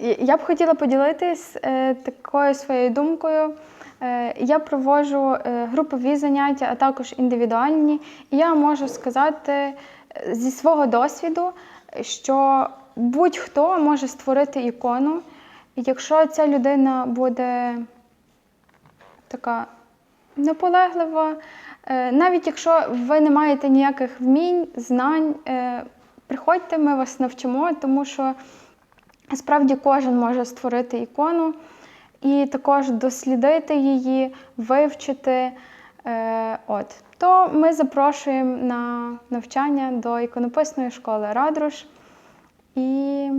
Я б хотіла поділитись е, такою своєю думкою. Е, Я проводжу е, групові заняття, а також індивідуальні. І я можу сказати зі свого досвіду, що будь-хто може створити ікону, якщо ця людина буде така наполеглива, навіть якщо ви не маєте ніяких вмінь, знань, приходьте, ми вас навчимо, тому що Справді кожен може створити ікону і також дослідити її, вивчити. Е, от. То ми запрошуємо на навчання до іконописної школи Радруш. І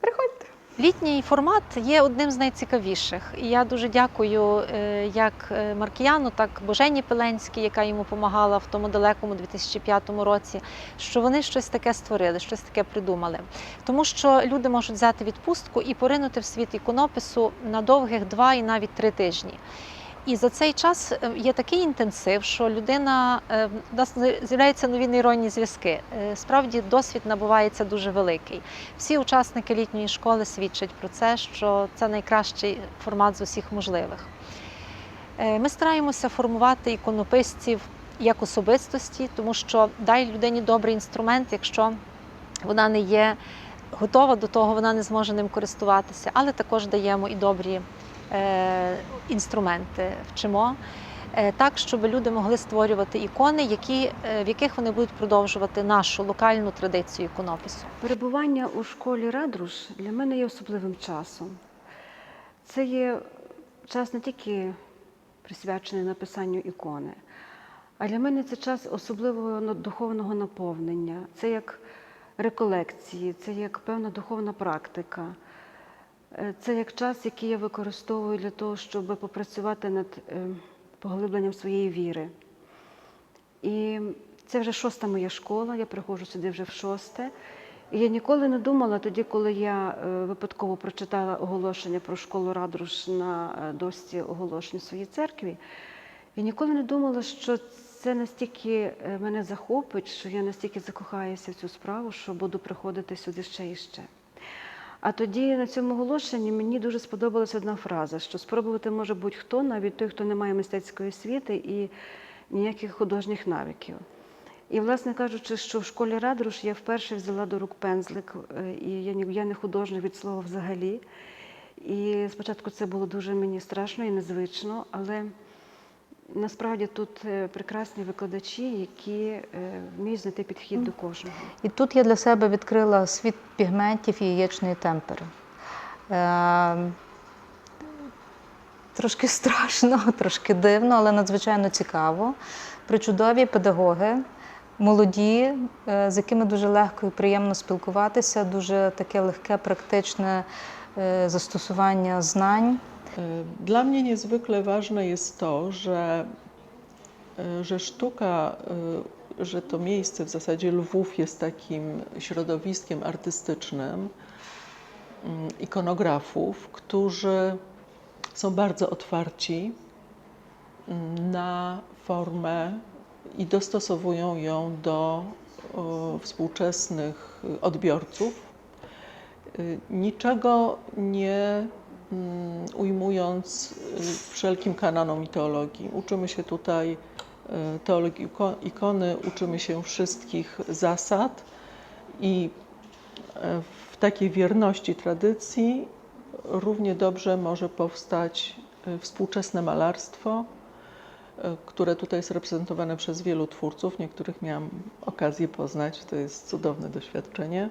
приходьте. Літній формат є одним з найцікавіших. І я дуже дякую е, як е, Маркіяну, так Божені Пеленській, яка йому допомагала в тому далекому 2005 році, що вони щось таке створили, щось таке придумали. Тому що люди можуть взяти відпустку і поринути в світ іконопису на довгих два і навіть три тижні. І за цей час е, є такий інтенсив, що людина е, в нас з'являються нові нейронні зв'язки. Е, Справді досвід набувається дуже великий. Всі учасники літньої школи свідчать про це, що це найкращий формат з усіх можливих. Е, Ми стараємося формувати іконописців як особистості, тому що дай людині добрий інструмент, якщо вона не є готова до того, вона не зможе ним користуватися, але також даємо і добрі е, інструменти, вчимо. е, Так, щоб люди могли створювати ікони, які, е, в яких вони будуть продовжувати нашу локальну традицію іконопису. Перебування у школі Радруш для мене є особливим часом. Це є час не тільки присвячений написанню ікони, а для мене це час особливого духовного наповнення. Це як реколекції, це як певна духовна практика. Е, Це як час, який я використовую для того, щоб попрацювати над е, поглибленням своєї віри. І це вже шоста моя школа, я приходжу сюди вже в шосте. І я ніколи не думала тоді, коли я е, випадково прочитала оголошення про школу Радруш на дошці оголошень своїй церкві. Я ніколи не думала, що це настільки мене захопить, що я настільки закохаюся в цю справу, що буду приходити сюди ще і ще. А тоді на цьому оголошенні мені дуже сподобалася одна фраза, що спробувати може будь-хто, навіть той, хто не має мистецької освіти і ніяких художніх навиків. І, власне кажучи, що в школі Радруш я вперше взяла до рук пензлик, е, і я, не художник від слова взагалі. І спочатку це було дуже мені страшно і незвично, але насправді тут е, прекрасні викладачі, які е, вміють знайти підхід до кожного. І тут я для себе відкрила світ пігментів і яєчної темпери. Е, трошки страшно, трошки дивно, але надзвичайно цікаво. Причудові педагоги, молоді, з якими дуже легко і приємно спілкуватися, дуже таке легке, практичне zastosування знань. Y, Dla mnie niezwykle ważne jest to, że, y, że sztuka, y, że to miejsce, w zasadzie Lwów jest takim środowiskiem artystycznym ikonografów, którzy są bardzo otwarci na formę i dostosowują ją do współczesnych odbiorców. Niczego nie ujmując y, wszelkim kanonom i teologii. Uczymy się tutaj y, teologii iko- ikony, uczymy się wszystkich zasad i y, w takiej wierności tradycji równie dobrze może powstać y, współczesne malarstwo, y, które tutaj jest reprezentowane przez wielu twórców. Niektórych miałam okazję poznać, to jest cudowne doświadczenie.